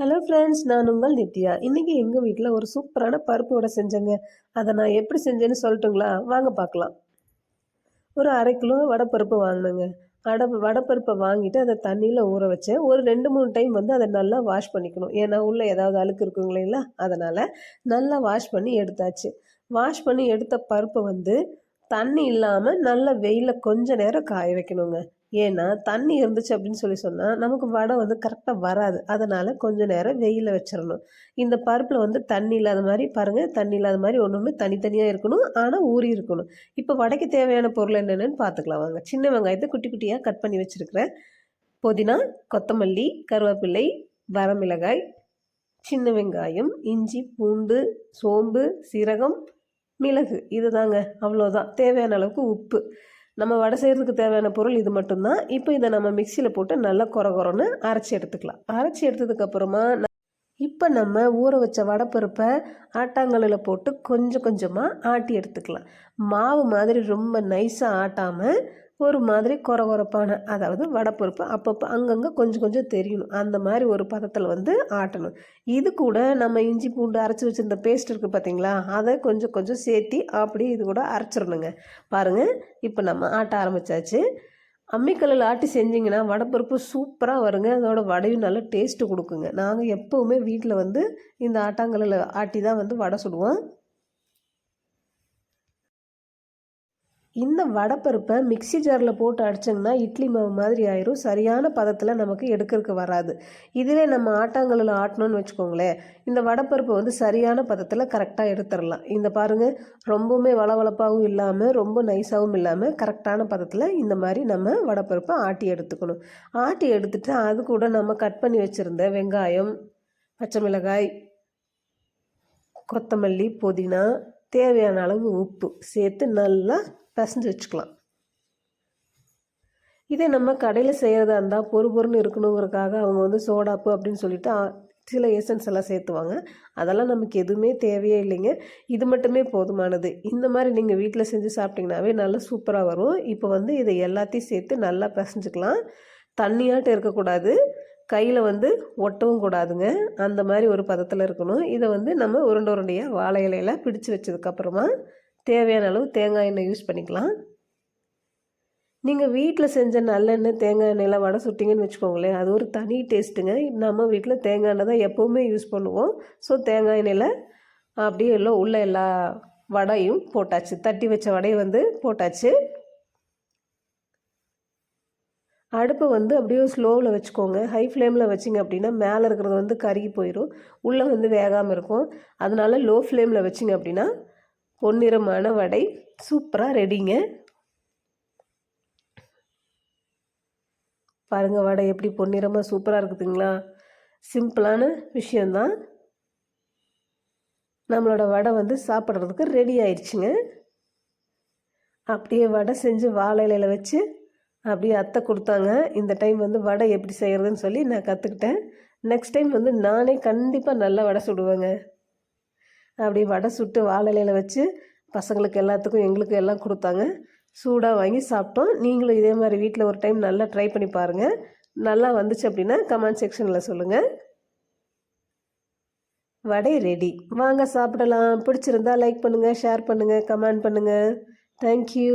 Hello friends நான் உங்கள் நித்யா. இன்றைக்கி எங்கள் வீட்டில் ஒரு சூப்பரான பருப்பு வடை செஞ்சேங்க. அதை நான் எப்படி செஞ்சேன்னு சொல்லட்டுங்களா? வாங்க பார்க்கலாம். ஒரு அரை கிலோ வடைப்பருப்பு வாங்கினேங்க. அடை வடைப்பருப்பை வாங்கிட்டு அதை தண்ணியில் ஊற வச்சேன் ஒரு ரெண்டு மூணு டைம் வந்து அதை நல்லா வாஷ் பண்ணிக்கணும். ஏன்னா உள்ளே ஏதாவது அழுக்கு இருக்குங்க இல்லைங்களா? அதனால் நல்லா வாஷ் பண்ணி எடுத்தாச்சு. வாஷ் பண்ணி எடுத்த பருப்பை வந்து தண்ணி இல்லாமல் நல்ல வெயிலில் கொஞ்ச நேரம் காய வைக்கணுங்க. ஏன்னா தண்ணி இருந்துச்சு அப்படின்னு சொல்லி சொன்னால் நமக்கு வடை வந்து கரெக்டாக வராது. அதனால் கொஞ்சம் நேரம் வெயிலில் வச்சிடணும் இந்த பருப்பில் வந்து தண்ணி இல்லாத மாதிரி பாருங்கள் தண்ணி இல்லாத மாதிரி ஒன்று ஒன்று தனித்தனியாக இருக்கணும். ஆனால் ஊறி இருக்கணும். இப்போ வடைக்கு தேவையான பொருள் என்னென்னு பார்த்துக்கலாம் வாங்க. சின்ன வெங்காயத்தை குட்டி குட்டியாக கட் பண்ணி வச்சுருக்கிறேன் புதினா கொத்தமல்லி கருவேப்பிள்ளை வரமிளகாய் சின்ன வெங்காயம் இஞ்சி பூண்டு சோம்பு சீரகம் மிளகு. இது தாங்க. அவ்வளோதான் தேவையான அளவுக்கு உப்பு. நம்ம வடை செய்கிறதுக்கு தேவையான பொருள் இது மட்டும்தான். இப்போ இதை நம்ம மிக்சியில் போட்டு நல்லா குறை குறைன்னு அரைச்சி எடுத்துக்கலாம். அரைச்சி எடுத்ததுக்கப்புறமா இப்போ நம்ம ஊற வச்ச வடைப்பருப்பை ஆட்டாங்கல்லில் போட்டு கொஞ்சம் கொஞ்சமாக ஆட்டி எடுத்துக்கலாம். மாவு மாதிரி ரொம்ப நைஸாக ஆட்டாமல் ஒரு மாதிரி குறை குறைப்பான அதாவது வடப்பருப்பு அப்பப்போ அங்கங்கே கொஞ்சம் கொஞ்சம் தெரியணும். அந்த மாதிரி ஒரு பதத்தில் வந்து ஆட்டணும். இது கூட நம்ம இஞ்சி பூண்டு அரைச்சி வச்சுருந்த பேஸ்ட் இருக்குது பார்த்தீங்களா அதை கொஞ்சம் கொஞ்சம் சேர்த்தி அப்படியே இது கூட அரைச்சிடணுங்க. பாருங்கள் இப்போ நம்ம ஆட்ட ஆரம்பித்தாச்சு அம்மிக்கல்லில் ஆட்டி செஞ்சிங்கன்னா வடைப்பருப்பு சூப்பராக வருங்க. அதோட வடையும் நல்ல டேஸ்ட்டு கொடுக்குங்க. நாங்கள் எப்போவுமே வீட்டில் வந்து இந்த ஆட்டாங்கல்லில் ஆட்டி தான் வந்து வடை சுடுவோம். இந்த வடைப்பருப்பை மிக்சி ஜாரில் போட்டு அடித்தோங்கன்னா இட்லி மாவு மாதிரி ஆயிரும். சரியான பதத்தில் நமக்கு எடுக்கிறதுக்கு வராது. இதுவே நம்ம ஆட்டாங்கல்லில் ஆட்டணும்னு வச்சுக்கோங்களேன். இந்த வடைப்பருப்பை வந்து சரியான பதத்தில் கரெக்டாக எடுத்துடலாம். இந்த பாருங்கள் ரொம்பவுமே வளவளப்பாகவும் இல்லாமல் ரொம்ப நைஸாகவும் இல்லாமல் கரெக்டான பதத்தில் இந்த மாதிரி நம்ம வடைப்பருப்பை ஆட்டி எடுத்துக்கணும். ஆட்டி எடுத்துட்டு அது கூட நம்ம கட் பண்ணி வச்சுருந்த வெங்காயம் பச்சை மிளகாய் கொத்தமல்லி புதினா தேவையான அளவு உப்பு சேர்த்து நல்லா பிசைஞ்சு வச்சுக்கலாம். இதே நம்ம கடையில் செய்கிறதா இருந்தால் பொறு பொருன்னு இருக்கணுங்கிறதுக்காக அவங்க வந்து சோடாப்பு அப்படின்னு சொல்லிட்டு சில எசன்ஸ் எல்லாம் சேர்த்துவாங்க. அதெல்லாம் நமக்கு எதுவுமே தேவையே இல்லைங்க. இது மட்டுமே போதுமானது. இந்த மாதிரி நீங்கள் வீட்டில் செஞ்சு சாப்பிட்டிங்கனாவே நல்லா சூப்பராக வரும். இப்போ வந்து இதை எல்லாத்தையும் சேர்த்து நல்லா பிசைஞ்சுக்கலாம். தண்ணியாட்டம் இருக்கக்கூடாது. கையில் வந்து ஒட்டவும் கூடாதுங்க. அந்த மாதிரி ஒரு பதத்தில் இருக்கணும். இதை வந்து நம்ம உருண்டை உருண்டையாக வாழை இலையில் பிடிச்சி வச்சதுக்கப்புறமா தேவையான அளவு தேங்காய் எண்ணெய் யூஸ் பண்ணிக்கலாம். நீங்கள் வீட்டில் செஞ்ச நல்லெண்ணெய் தேங்காய் எண்ணெயில் வடை சுட்டிங்கன்னு வச்சுக்கோங்களேன் அது ஒரு தனி டேஸ்ட்டுங்க நம்ம வீட்டில் தேங்காய் எண்ணெய் தான் எப்போவுமே யூஸ் பண்ணுவோம். ஸோ தேங்காய் எண்ணெயில் அப்படியே எல்லாம் உள்ள எல்லா வடையும் போட்டாச்சு. தட்டி வச்ச வடையை வந்து போட்டாச்சு. அடுப்பை வந்து அப்படியே ஸ்லோவில் வச்சுக்கோங்க. ஹை ஃப்ளேமில் வச்சிங்க அப்படின்னா மேலே இருக்கிறது வந்து கருகி போயிடும் உள்ளே வந்து வேகாமல் இருக்கும். அதனால லோ ஃப்ளேமில் வச்சிங்க அப்படின்னா பொன்னிறமான வடை. சூப்பராக ரெடிங்க பாருங்கள் வடை எப்படி பொன்னிறமாக சூப்பராக இருக்குதுங்களா? சிம்பிளான விஷயந்தான் நம்மளோட வடை வந்து சாப்பிட்றதுக்கு ரெடி ஆயிடுச்சுங்க அப்படியே வடை செஞ்சு வாழை இலையில வச்சு அப்படியே அத்தை கொடுத்தாங்க. இந்த டைம் வந்து வடை எப்படி செய்கிறதுன்னு சொல்லி நான் கற்றுக்கிட்டேன் நெக்ஸ்ட் டைம் வந்து நானே கண்டிப்பாக நல்லா வடை சுடுவேங்க. அப்படி வடை சுட்டு வாழலையில் வச்சு பசங்களுக்கு எல்லாத்துக்கும் எங்களுக்கு எல்லாம் கொடுத்தாங்க. சூடாக வாங்கி சாப்பிட்டோம். நீங்களும் இதே மாதிரி வீட்டில் ஒரு டைம் நல்லா ட்ரை பண்ணி பாருங்கள் நல்லா வந்துச்சு அப்படின்னா கமெண்ட் செக்ஷனில் சொல்லுங்கள் வடை ரெடி வாங்க சாப்பிடலாம். பிடிச்சிருந்தா லைக் பண்ணுங்கள் ஷேர் பண்ணுங்கள் கமெண்ட் பண்ணுங்கள் தேங்க்யூ